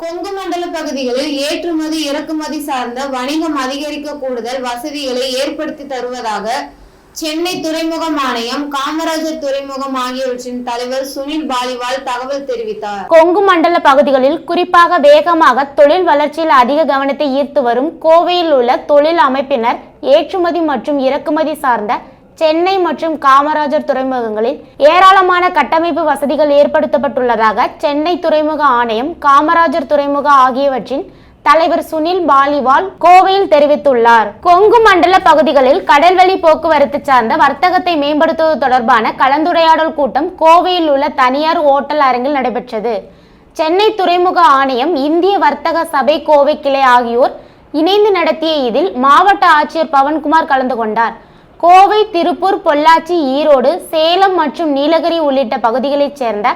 கொங்கு மண்டல பகுதிகளில் ஏற்றுமதி இறக்குமதி சார்ந்த வணிகம் அதிகரிக்க கூடுதல் வசதிகளை ஏற்படுத்தி தருவதாக சென்னை துறைமுகம் ஆணையம் காமராஜர் துறைமுகம் ஆகியவற்றின் தலைவர் சுனில் பாலிவால் தகவல் தெரிவித்தார். கொங்கு மண்டல பகுதிகளில் குறிப்பாக வேகமாக தொழில் வளர்ச்சியில் அதிக கவனத்தை ஈர்த்து வரும் கோவையில் உள்ள தொழில் அமைப்பினர் ஏற்றுமதி மற்றும் இறக்குமதி சார்ந்த சென்னை மற்றும் காமராஜர் துறைமுகங்களில் ஏராளமான கட்டமைப்பு வசதிகள் ஏற்படுத்தப்பட்டுள்ளதாக சென்னை துறைமுக ஆணையம் காமராஜர் துறைமுக ஆகியவற்றின் தலைவர் சுனில் பாலிவால் கோவையில் தெரிவித்துள்ளார். கொங்கு மண்டல பகுதிகளில் கடல்வழி போக்குவரத்து சார்ந்த வர்த்தகத்தை மேம்படுத்துவது தொடர்பான கலந்துரையாடல் கூட்டம் கோவையில் உள்ள தனியார் ஓட்டல் அரங்கில் நடைபெற்றது. சென்னை துறைமுக ஆணையம் இந்திய வர்த்தக சபை கோவை கிளை ஆகியோர் இணைந்து நடத்திய இதில் மாவட்ட ஆட்சியர் பவன்குமார் கலந்து கொண்டார். கோவை திருப்பூர் பொள்ளாச்சி ஈரோடு சேலம் மற்றும் நீலகிரி உள்ளிட்ட பகுதிகளைச் சேர்ந்த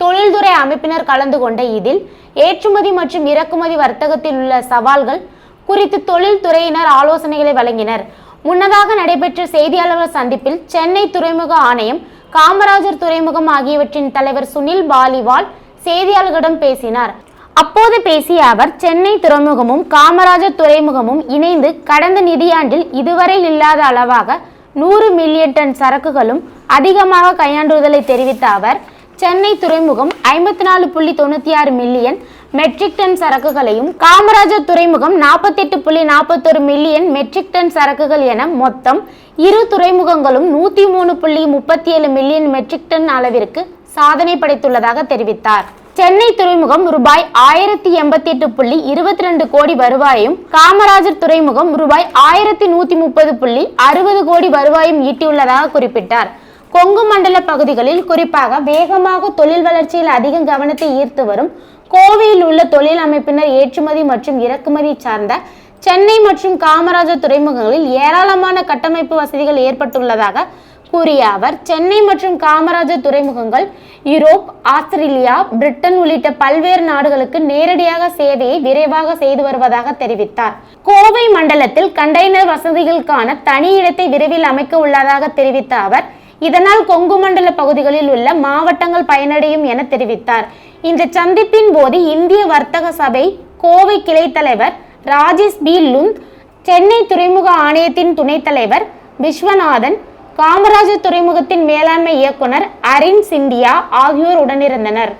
தொழில்துறை அமைப்பினர் கலந்து கொண்ட இதில் ஏற்றுமதி மற்றும் இறக்குமதி வர்த்தகத்தில் உள்ள சவால்கள் குறித்து தொழில்துறையினர் ஆலோசனைகளை வழங்கினர். முன்னதாக நடைபெற்ற செய்தியாளர்கள் சந்திப்பில் சென்னை துறைமுக ஆணையம் காமராஜர் துறைமுகம் ஆகியவற்றின் தலைவர் சுனில் பாலிவால் செய்தியாளர்களிடம் பேசினார். அப்போது பேசிய அவர் சென்னை துறைமுகமும் காமராஜர் துறைமுகமும் இணைந்து கடந்த நிதியாண்டில் இதுவரை இல்லாத அளவாக நூறு மில்லியன் டன் சரக்குகளும் அதிகமாக கையாண்டுதலை தெரிவித்த அவர் சென்னை துறைமுகம் ஐம்பத்தி நாலு புள்ளி தொண்ணூத்தி ஆறு மில்லியன் மெட்ரிக் டன் சரக்குகளையும் காமராஜர் துறைமுகம் நாற்பத்தெட்டு புள்ளி நாற்பத்தொரு மில்லியன் மெட்ரிக் டன் சரக்குகள் என மொத்தம் இரு துறைமுகங்களும் நூற்றி மூணு புள்ளி முப்பத்தி ஏழு மில்லியன் மெட்ரிக் டன் அளவிற்கு சாதனை படைத்துள்ளதாக தெரிவித்தார். சென்னை துறைமுகம் ரூபாய் ஆயிரத்தி எண்பத்தி எட்டு புள்ளி இருபத்தி ரெண்டு கோடி வருவாயும் காமராஜர் துறைமுகம் ரூபாய் ஆயிரத்தி நூத்தி முப்பது புள்ளி அறுபது கோடி வருவாயும் ஈட்டியுள்ளதாக குறிப்பிட்டார். கொங்கு மண்டல பகுதிகளில் குறிப்பாக வேகமாக தொழில் வளர்ச்சியில் அதிக கவனத்தை ஈர்த்து வரும் கோவையில் உள்ள தொழில் அமைப்பினர் ஏற்றுமதி மற்றும் இறக்குமதி சார்ந்த சென்னை மற்றும் காமராஜர் துறைமுகங்களில் ஏராளமான கட்டமைப்பு வசதிகள் ஏற்பட்டுள்ளதாக கூறிய அவர் சென்னை மற்றும் காமராஜர் துறைமுகங்கள் யூரோப் ஆஸ்திரேலியா பிரிட்டன் உள்ளிட்ட பல்வேறு நாடுகளுக்கு நேரடியாக சேவையை விரைவாக செய்து வருவதாக தெரிவித்தார். கோவை மண்டலத்தில் கண்டெய்னர் வசதிகளுக்கான தனி இடத்தை விரைவில் அமைக்க உள்ளதாக தெரிவித்த அவர் இதனால் கொங்கு மண்டல பகுதிகளில் உள்ள மாவட்டங்கள் பயனடையும் என தெரிவித்தார். இந்த சந்திப்பின் போது இந்திய வர்த்தக சபை கோவை கிளை தலைவர் ராஜேஷ் பி. லுந்த் சென்னை துறைமுக ஆணையத்தின் துணைத் தலைவர் விஸ்வநாதன் காமராஜர் துறைமுகத்தின் மேலாண்மை இயக்குனர் அரின் சிந்தியா ஆகியோர் உடனிருந்தனர்.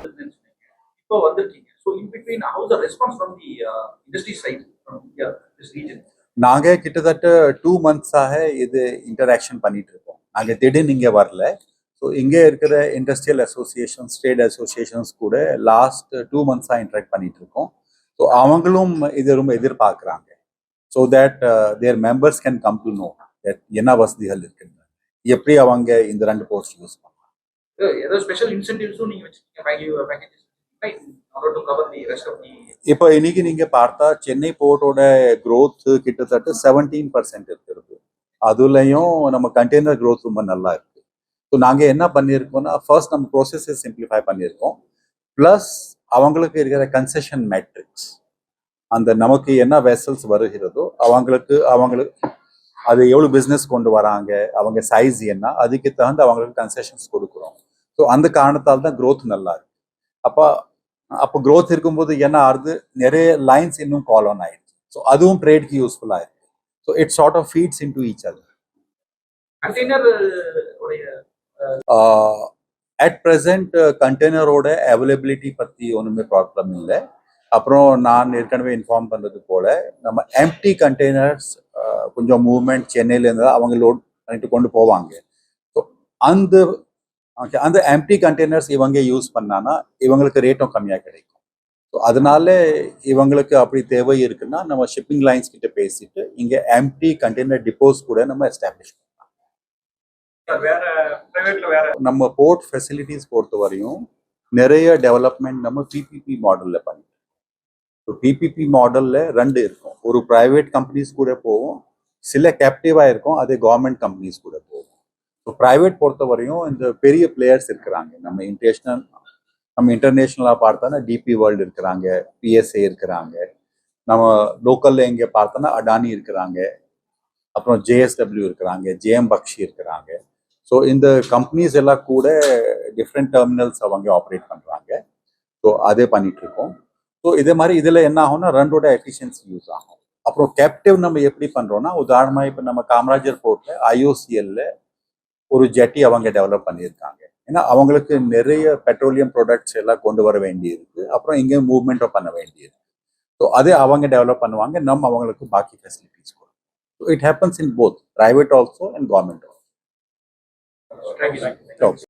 இப்போ வந்திருக்கீங்க. So in between how's the response from the industry side from this region நாங்க கிட்டத்தட்ட டூ மந்த்ஸாக இது இன்டராக்ஷன் பண்ணிட்டு இருக்கோம். நாங்க திடீர்னு இங்க வரல. ஸோ இங்க இருக்கிற இண்டஸ்ட்ரியல் அசோசியேஷன்ஸ் ட்ரேட் அசோசியேஷன்ஸ் கூட லாஸ்ட் டூ மந்த்ஸா இன்டராக்ட் பண்ணிட்டு இருக்கோம். ஸோ அவங்களும் இது ரொம்ப எதிர்பார்க்குறாங்க. So that their members can come to know that என்ன வசதிகள் இருக்குன்னு. எப்படி அவங்க இந்த ரெண்டு போஸ்ட் யூஸ் பண்ணலாம்? ஏதோ ஸ்பெஷல் இன்சென்டிவ்ஸும் நீங்க இப்போ இன்னைக்கு நீங்க பார்த்தா சென்னை போர்ட்டோட growth கிட்டத்தட்ட செவன்டீன் பர்சன்ட் இருக்கிறது. அதுலயும் நம்ம கண்டெய்னர் growth ரொம்ப நல்லா இருக்கு. ஸோ நாங்க என்ன பண்ணியிருக்கோம்னா ஃபர்ஸ்ட் நம்ம ப்ரோசஸை சிம்பிளிஃபை பண்ணியிருக்கோம். ப்ளஸ் அவங்களுக்கு இருக்கிற கன்செஷன் மேட்ரிக்ஸ் அந்த நமக்கு என்ன வெசல்ஸ் வருகிறதோ அவங்களுக்கு அவங்களுக்கு அது எவ்வளோ பிஸ்னஸ் கொண்டு வராங்க அவங்க சைஸ் என்ன அதுக்கு தகுந்த அவங்களுக்கு கன்செஷன்ஸ் கொடுக்குறோம். ஸோ அந்த காரணத்தால் தான் growth நல்லா இருக்கு. அப்போ அப்போ growth இருக்கும்போது என்ன ஆகுது? நிறைய லைன்ஸ் இன்னும் கால் ஆன் ஆயிடுச்சு. ஸோ அதுவும் ட்ரேட்க்கு யூஸ்ஃபுல்லாக இருக்கு so it sort of feeds in to each other at present கண்டெய்னரோட availability பற்றி ஒன்றுமே ப்ராப்ளம் இல்லை. அப்புறம் நான் ஏற்கனவே இன்ஃபார்ம் பண்ணது போல நம்ம எம்டி கண்டெய்னர்ஸ் கொஞ்சம் மூவ்மெண்ட் சென்னையிலேருந்து அவங்க லோட் பண்ணிட்டு கொண்டு போவாங்க. ஸோ அந்த ஓகே அந்த எம்டி கண்டெய்னர்ஸ் இவங்க யூஸ் பண்ணானா இவங்களுக்கு ரேட்டும் கம்மியாக கிடைக்கும். ஸோ அதனால இவங்களுக்கு அப்படி தேவை இருக்குன்னா நம்ம ஷிப்பிங் லைன்ஸ் கிட்ட பேசிட்டு இங்கே எம்டி கண்டெய்னர் டிப்போஸ் கூட நம்ம எஸ்டாப்ளிஷ் பண்ணலாம். வேற பிரைவேட்ல வேற? நம்ம போர்ட் ஃபெசிலிட்டிஸ் பொறுத்த வரையும் நிறைய டெவலப்மெண்ட் நம்ம பிபிபி மாடலில் பண்ணிட்டோம். ஸோ பிபிபி மாடலில் ரெண்டு இருக்கும். ஒரு ப்ரைவேட் கம்பெனிஸ் கூட போவோம் சில கேப்டிவாக இருக்கும் அதே கவர்மெண்ட் கம்பெனிஸ் கூட போகும். ஸோ ப்ரைவேட் பொறுத்த வரையும் இந்த பெரிய பிளேயர்ஸ் இருக்கிறாங்க. நம்ம இன்டர்நேஷ்னல் நம்ம இன்டர்நேஷ்னலாக பார்த்தோன்னா டிபி வேர்ல்டு இருக்கிறாங்க பிஎஸ்ஏ இருக்கிறாங்க. நம்ம லோக்கலில் எங்கே பார்த்தோன்னா அடானி இருக்கிறாங்க. அப்புறம் ஜேஎஸ்டபிள்யூ இருக்கிறாங்க ஜேஎம் பக்ஷி இருக்கிறாங்க. ஸோ இந்த கம்பெனிஸ் எல்லாம் கூட டிஃப்ரெண்ட் டெர்மினல்ஸ் அவங்க ஆப்ரேட் பண்ணுறாங்க ஸோ அதே பண்ணிட்டு ஸோ இதே மாதிரி இதில் என்ன ஆகும்னா ரெண்டோட எஃபிஷியன்சி யூஸ் ஆகும். அப்புறம் கேப்டிவ் நம்ம எப்படி பண்ணுறோம்னா உதாரணமாக இப்போ நம்ம காமராஜர் போர்ட்டில் ஐஓசிஎல்ல ஒரு ஜெட்டி அவங்க டெவலப் பண்ணியிருக்காங்க. ஏன்னா அவங்களுக்கு நிறைய பெட்ரோலியம் ப்ராடக்ட்ஸ் எல்லாம் கொண்டு வர வேண்டியிருக்கு. அப்புறம் இங்கே மூவ்மெண்ட்டும் பண்ண வேண்டியிருக்கு. ஸோ அதே அவங்க டெவலப் பண்ணுவாங்க நம்ம அவங்களுக்கு பாக்கி ஃபெசிலிட்டிஸ் கொடுக்கும் so it happens in both private also and government also